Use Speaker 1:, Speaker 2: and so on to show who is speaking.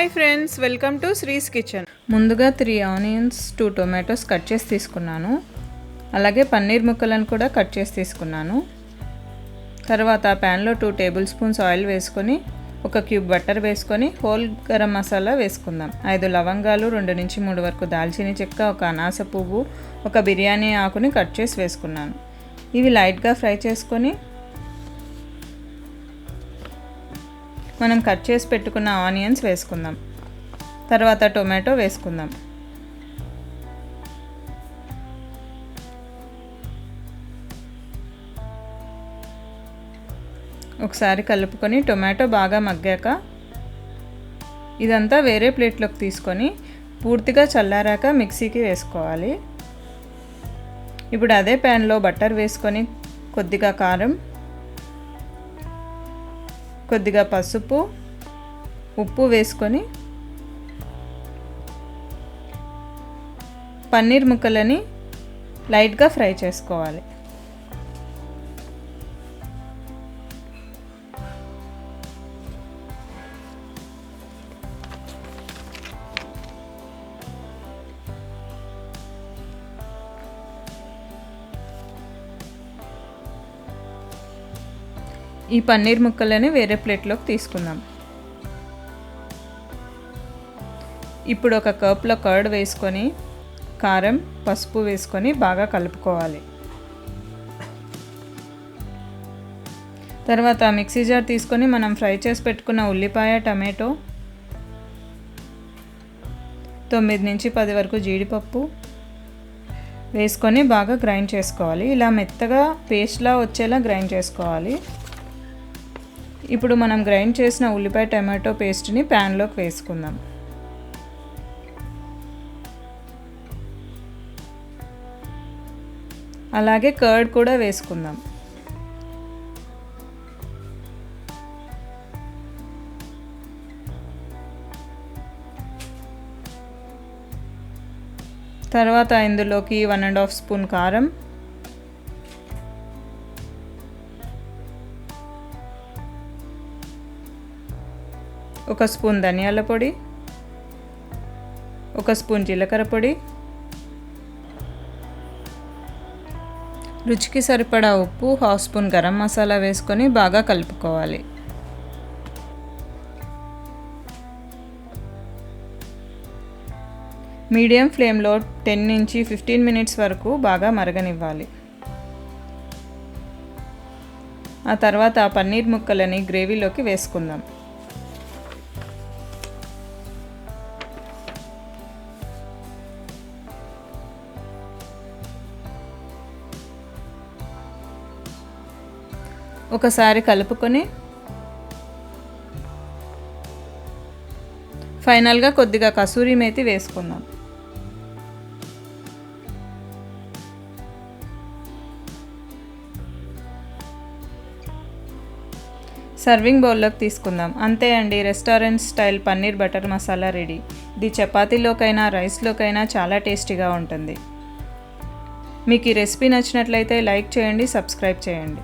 Speaker 1: Hi friends welcome to Sri's kitchen.
Speaker 2: ముందుగా three onions two tomatoes cut చేసి తీసుకున్నాను. అలాగే పన్నీర్ ముక్కలను కూడా కట్ చేసి తీసుకున్నాను. తర్వాత ప్యాన్లో టూ టేబుల్ స్పూన్స్ ఆయిల్ వేసుకొని ఒక క్యూబ్ బటర్ వేసుకొని హోల్ గరం మసాలా వేసుకుందాం. ఐదు లవంగాలు రెండు నుంచి మూడు వరకు దాల్చిన చెక్క ఒక అనాస పువ్వు ఒక బిర్యానీ ఆకుని కట్ చేసి వేసుకున్నాను. ఇవి లైట్గా ఫ్రై చేసుకొని మనం కట్ చేసి పెట్టుకున్న ఆనియన్స్ వేసుకుందాం. తర్వాత టొమాటో వేసుకుందాం. ఒకసారి కలుపుకొని టొమాటో బాగా మగ్గాక ఇదంతా వేరే ప్లేట్లోకి తీసుకొని పూర్తిగా చల్లారాక మిక్సీకి వేసుకోవాలి. ఇప్పుడు అదే ప్యాన్లో బటర్ వేసుకొని కొద్దిగా కారం కొద్దిగా పసుపు ఉప్పు వేసుకొని పన్నీర్ ముక్కలని లైట్గా ఫ్రై చేసుకోవాలి. ఈ పన్నీర్ ముక్కలని వేరే ప్లేట్లోకి తీసుకుందాం. ఇప్పుడు ఒక కప్లో కర్డ్ వేసుకొని కారం పసుపు వేసుకొని బాగా కలుపుకోవాలి. తర్వాత మిక్సీ జార్ తీసుకొని మనం ఫ్రై చేసి పెట్టుకున్న ఉల్లిపాయ టమాటో తొమ్మిది నుంచి పది వరకు జీడిపప్పు వేసుకొని బాగా గ్రైండ్ చేసుకోవాలి. ఇలా మెత్తగా పేస్ట్లా వచ్చేలా గ్రైండ్ చేసుకోవాలి. ఇప్పుడు మనం గ్రైండ్ చేసిన ఉల్లిపాయ టమాటో పేస్ట్ని ప్యాన్లోకి వేసుకుందాం. అలాగే కర్డ్ కూడా వేసుకుందాం. తర్వాత ఇందులోకి వన్ అండ్ హాఫ్ స్పూన్ కారం ఒక స్పూన్ ధనియాల పొడి ఒక స్పూన్ జీలకర్ర పొడి. రుచికి సరిపడా ఉప్పు హాఫ్ స్పూన్ గరం మసాలా వేసుకొని బాగా కలుపుకోవాలి. మీడియం ఫ్లేమ్లో టెన్ నుంచి ఫిఫ్టీన్ మినిట్స్ వరకు బాగా మరగనివ్వాలి. ఆ తర్వాత పన్నీర్ ముక్కలని గ్రేవీలోకి వేసుకుందాం. ఒకసారి కలుపుకొని ఫైనల్గా కొద్దిగా కసూరి మేతి వేసుకుందాం. సర్వింగ్ బౌల్లోకి తీసుకుందాం. అంతే అండి restaurant style paneer butter masala ready. ఇది చపాతీలోకైనా రైస్లోకైనా చాలా టేస్టీగా ఉంటుంది. మీకు ఈ రెసిపీ నచ్చినట్లయితే లైక్ చేయండి సబ్స్క్రైబ్ చేయండి.